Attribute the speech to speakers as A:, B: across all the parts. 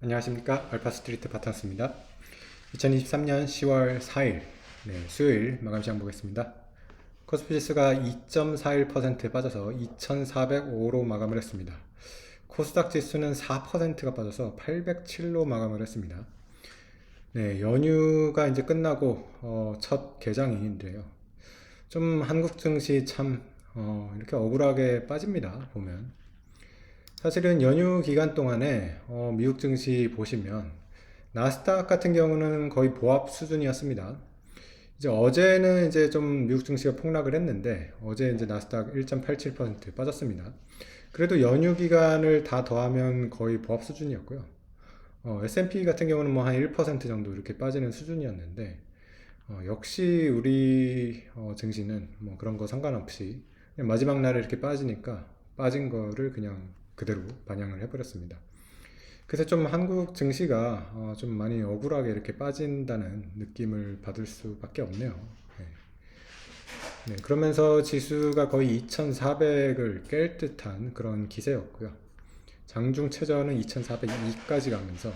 A: 안녕하십니까? 알파스트리트 바탄스입니다. 2023년 10월 4일 네, 수요일 마감 시장 보겠습니다. 코스피 지수가 2.41% 빠져서 2405로 마감을 했습니다. 코스닥 지수는 4%가 빠져서 807로 마감을 했습니다. 네, 연휴가 이제 끝나고 어, 첫 개장일인데요. 좀 한국 증시 참 어, 이렇게 억울하게 빠집니다 보면 사실은 연휴 기간 동안에 어, 미국 증시 보시면 나스닥 같은 경우는 거의 보합 수준이었습니다. 이제 어제는 이제 좀 미국 증시가 폭락을 했는데 어제 이제 나스닥 1.87% 빠졌습니다. 그래도 연휴 기간을 다 더하면 거의 보합 수준이었고요. 어, S&P 같은 경우는 뭐 한 1% 정도 이렇게 빠지는 수준이었는데 어, 역시 우리 어, 증시는 뭐 그런 거 상관없이 마지막 날에 이렇게 빠지니까 빠진 거를 그냥 그대로 반영을 해버렸습니다. 그래서 좀 한국 증시가 어, 좀 많이 억울하게 이렇게 빠진다는 느낌을 받을 수밖에 없네요. 네. 네, 그러면서 지수가 거의 2,400을 깰 듯한 그런 기세였고요. 장중 최저는 2,402까지 가면서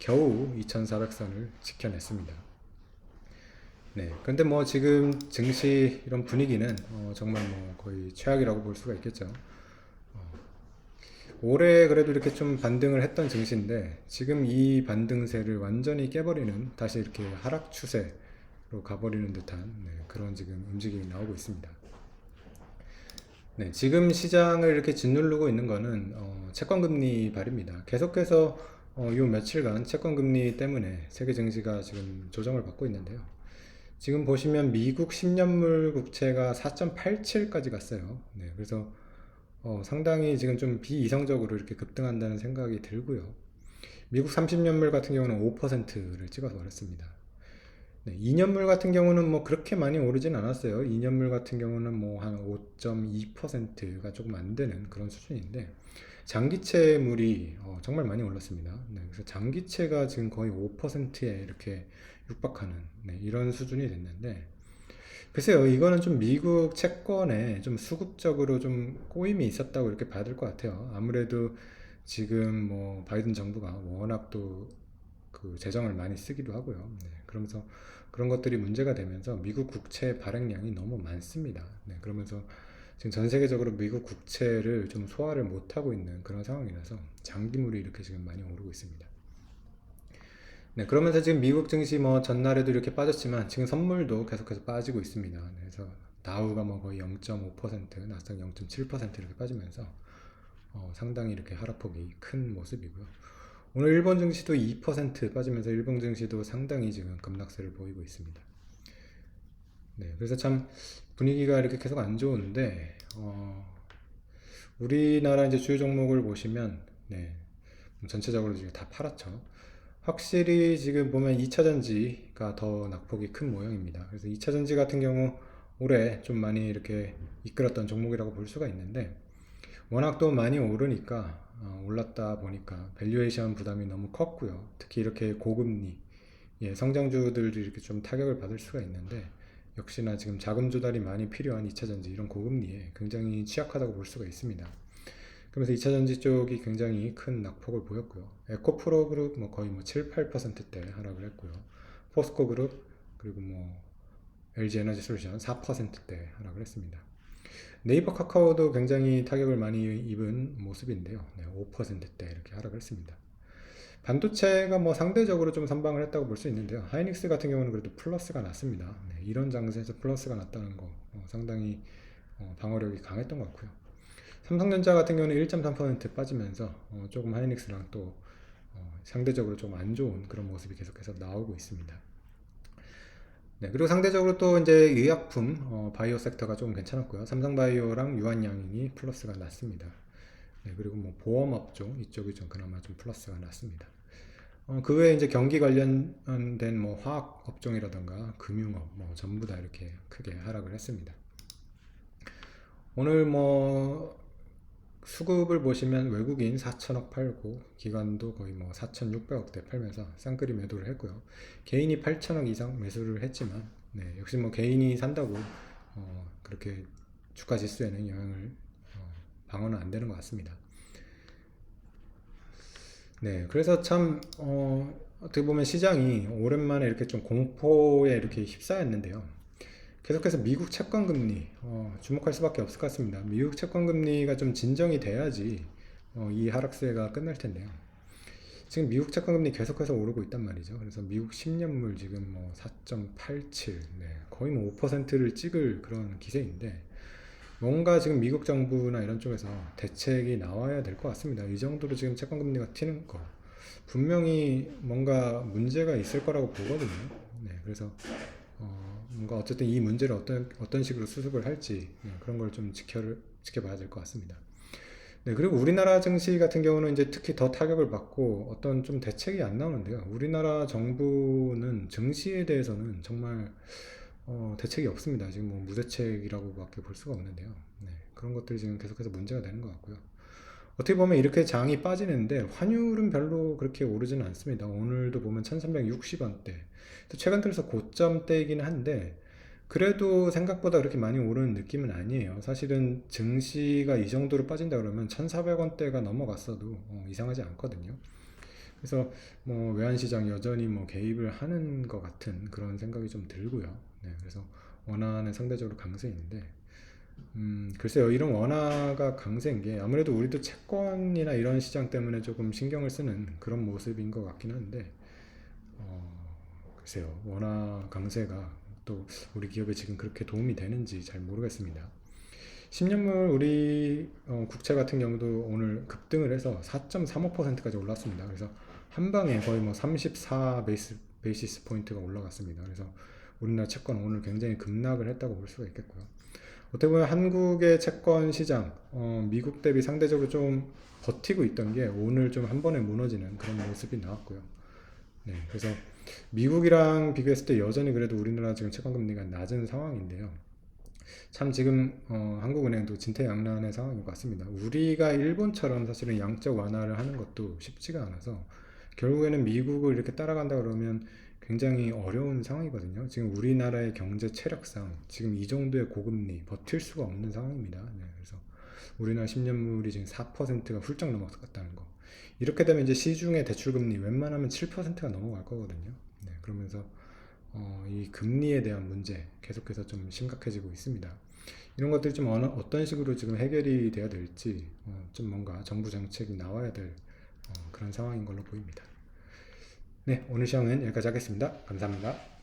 A: 겨우 2,400선을 지켜냈습니다. 네, 근데 뭐 지금 증시 이런 분위기는 어, 정말 뭐 거의 최악이라고 볼 수가 있겠죠. 올해 그래도 이렇게 좀 반등을 했던 증시인데 지금 이 반등세를 완전히 깨버리는 다시 이렇게 하락 추세로 가버리는 듯한 네, 그런 지금 움직임이 나오고 있습니다. 네, 지금 시장을 이렇게 짓누르고 있는 거는 어, 채권 금리 발입니다. 계속해서 어, 요 며칠간 채권 금리 때문에 세계 증시가 지금 조정을 받고 있는데요. 지금 보시면 미국 10년물 국채가 4.87까지 갔어요. 네, 그래서 어, 상당히 지금 좀 비이성적으로 이렇게 급등한다는 생각이 들고요. 미국 30년물 같은 경우는 5%를 찍어서 버렸습니다. 네, 2년물 같은 경우는 뭐 그렇게 많이 오르진 않았어요. 2년물 같은 경우는 뭐 한 5.2%가 조금 안 되는 그런 수준인데 장기채물이 어, 정말 많이 올랐습니다. 네, 그래서 장기채가 지금 거의 5%에 이렇게 육박하는 네, 이런 수준이 됐는데 글쎄요, 이거는 좀 미국 채권에 좀 수급적으로 좀 꼬임이 있었다고 이렇게 봐야 될 것 같아요. 아무래도 지금 뭐 바이든 정부가 워낙 또 그 재정을 많이 쓰기도 하고요. 네, 그러면서 그런 것들이 문제가 되면서 미국 국채 발행량이 너무 많습니다. 네, 그러면서 지금 전 세계적으로 미국 국채를 좀 소화를 못하고 있는 그런 상황이라서 장기물이 이렇게 지금 많이 오르고 있습니다. 네, 그러면서 지금 미국 증시 뭐 전날에도 이렇게 빠졌지만 지금 선물도 계속해서 빠지고 있습니다. 네, 그래서 다우가 뭐 거의 0.5%, 나스닥 0.7% 이렇게 빠지면서 어, 상당히 이렇게 하락폭이 큰 모습이고요. 오늘 일본 증시도 2% 빠지면서 일본 증시도 상당히 지금 급락세를 보이고 있습니다. 네, 그래서 참 분위기가 이렇게 계속 안 좋은데 어, 우리나라 이제 주요 종목을 보시면 네, 전체적으로 지금 다 팔았죠. 확실히 지금 보면 2차전지가 더 낙폭이 큰 모양입니다. 그래서 2차전지 같은 경우 올해 좀 많이 이렇게 이끌었던 종목이라고 볼 수가 있는데 워낙 또 많이 오르니까 어, 올랐다 보니까 밸류에이션 부담이 너무 컸고요. 특히 이렇게 고금리 예, 성장주들이 이렇게 좀 타격을 받을 수가 있는데 역시나 지금 자금 조달이 많이 필요한 2차전지 이런 고금리에 굉장히 취약하다고 볼 수가 있습니다. 그러면서 2차 전지 쪽이 굉장히 큰 낙폭을 보였고요. 에코프로 그룹 뭐 거의 뭐 7, 8%대 하락을 했고요. 포스코 그룹 그리고 뭐 LG 에너지 솔루션 4%대 하락을 했습니다. 네이버 카카오도 굉장히 타격을 많이 입은 모습인데요. 네, 5%대 이렇게 하락을 했습니다. 반도체가 뭐 상대적으로 좀 선방을 했다고 볼 수 있는데요. 하이닉스 같은 경우는 그래도 플러스가 났습니다. 네, 이런 장세에서 플러스가 났다는 거 어, 상당히 어, 방어력이 강했던 것 같고요. 삼성전자 같은 경우는 1.3% 빠지면서 어, 조금 하이닉스랑 또 어, 상대적으로 좀 안 좋은 그런 모습이 계속해서 나오고 있습니다. 네, 그리고 상대적으로 또 이제 의약품, 어, 바이오 섹터가 좀 괜찮았고요. 삼성바이오랑 유한양이 플러스가 났습니다. 네, 그리고 뭐 보험업종 이쪽이 좀 그나마 좀 플러스가 났습니다. 어, 그 외에 이제 경기 관련된 뭐 화학 업종이라던가 금융업 뭐 전부 다 이렇게 크게 하락을 했습니다. 오늘 뭐 수급을 보시면 외국인 4천억 팔고 기관도 거의 뭐 4,600억대 팔면서 쌍끌이 매도를 했고요. 개인이 8천억 이상 매수를 했지만 네, 역시 뭐 개인이 산다고 어, 그렇게 주가 지수에는 영향을 어, 방어는 안 되는 것 같습니다. 네, 그래서 참, 어, 어떻게 보면 시장이 오랜만에 이렇게 좀 공포에 이렇게 휩싸였는데요. 계속해서 미국 채권 금리, 어, 주목할 수밖에 없을 것 같습니다. 미국 채권 금리가 좀 진정이 돼야지, 어, 이 하락세가 끝날 텐데요. 지금 미국 채권 금리 계속해서 오르고 있단 말이죠. 그래서 미국 10년물 지금 뭐 4.87, 네, 거의 뭐 5%를 찍을 그런 기세인데, 뭔가 지금 미국 정부나 이런 쪽에서 대책이 나와야 될 것 같습니다. 이 정도로 지금 채권 금리가 튀는 거 분명히 뭔가 문제가 있을 거라고 보거든요. 네, 그래서 어, 뭔가 어쨌든 이 문제를 어떤 어떤 식으로 수습을 할지 네, 그런 걸 좀 지켜 지켜봐야 될 것 같습니다. 네, 그리고 우리나라 증시 같은 경우는 이제 특히 더 타격을 받고 어떤 좀 대책이 안 나오는데요. 우리나라 정부는 증시에 대해서는 정말 어, 대책이 없습니다. 지금 뭐 무대책이라고밖에 볼 수가 없는데요. 네, 그런 것들이 지금 계속해서 문제가 되는 것 같고요. 어떻게 보면 이렇게 장이 빠지는데 환율은 별로 그렇게 오르지는 않습니다. 오늘도 보면 1360원대. 최근 들어서 고점대이긴 한데 그래도 생각보다 그렇게 많이 오르는 느낌은 아니에요. 사실은 증시가 이 정도로 빠진다 그러면 1400원대가 넘어갔어도 어, 이상하지 않거든요. 그래서 뭐 외환시장 여전히 뭐 개입을 하는 것 같은 그런 생각이 좀 들고요. 네, 그래서 원화는 상대적으로 강세인데, 음, 글쎄요, 이런 원화가 강세인 게 아무래도 우리도 채권이나 이런 시장 때문에 조금 신경을 쓰는 그런 모습인 것 같긴 한데, 어, 글쎄요, 원화 강세가 또 우리 기업에 지금 그렇게 도움이 되는지 잘 모르겠습니다. 10년물 우리 어, 국채 같은 경우도 오늘 급등을 해서 4.35%까지 올랐습니다. 그래서 한 방에 거의 뭐 34 베이스, 베이시스 포인트가 올라갔습니다. 그래서 우리나라 채권 오늘 굉장히 급락을 했다고 볼 수가 있겠고요. 어떻게 보면 한국의 채권 시장, 어, 미국 대비 상대적으로 좀 버티고 있던 게 오늘 좀 한 번에 무너지는 그런 모습이 나왔고요. 네, 그래서 미국이랑 비교했을 때 여전히 그래도 우리나라 지금 채권 금리가 낮은 상황인데요. 참 지금 어, 한국은행도 진퇴양난의 상황인 것 같습니다. 우리가 일본처럼 사실은 양적 완화를 하는 것도 쉽지가 않아서 결국에는 미국을 이렇게 따라간다 그러면 굉장히 어려운 상황이거든요. 지금 우리나라의 경제 체력상 지금 이 정도의 고금리 버틸 수가 없는 상황입니다. 네, 그래서 우리나라 10년물이 지금 4%가 훌쩍 넘어갔다는 거. 이렇게 되면 이제 시중의 대출금리 웬만하면 7%가 넘어갈 거거든요. 네, 그러면서 어, 이 금리에 대한 문제 계속해서 좀 심각해지고 있습니다. 이런 것들이 좀 어느, 어떤 식으로 지금 해결이 돼야 될지 어, 좀 뭔가 정부 정책이 나와야 될 어, 그런 상황인 걸로 보입니다. 네, 오늘 시험은 여기까지 하겠습니다. 감사합니다.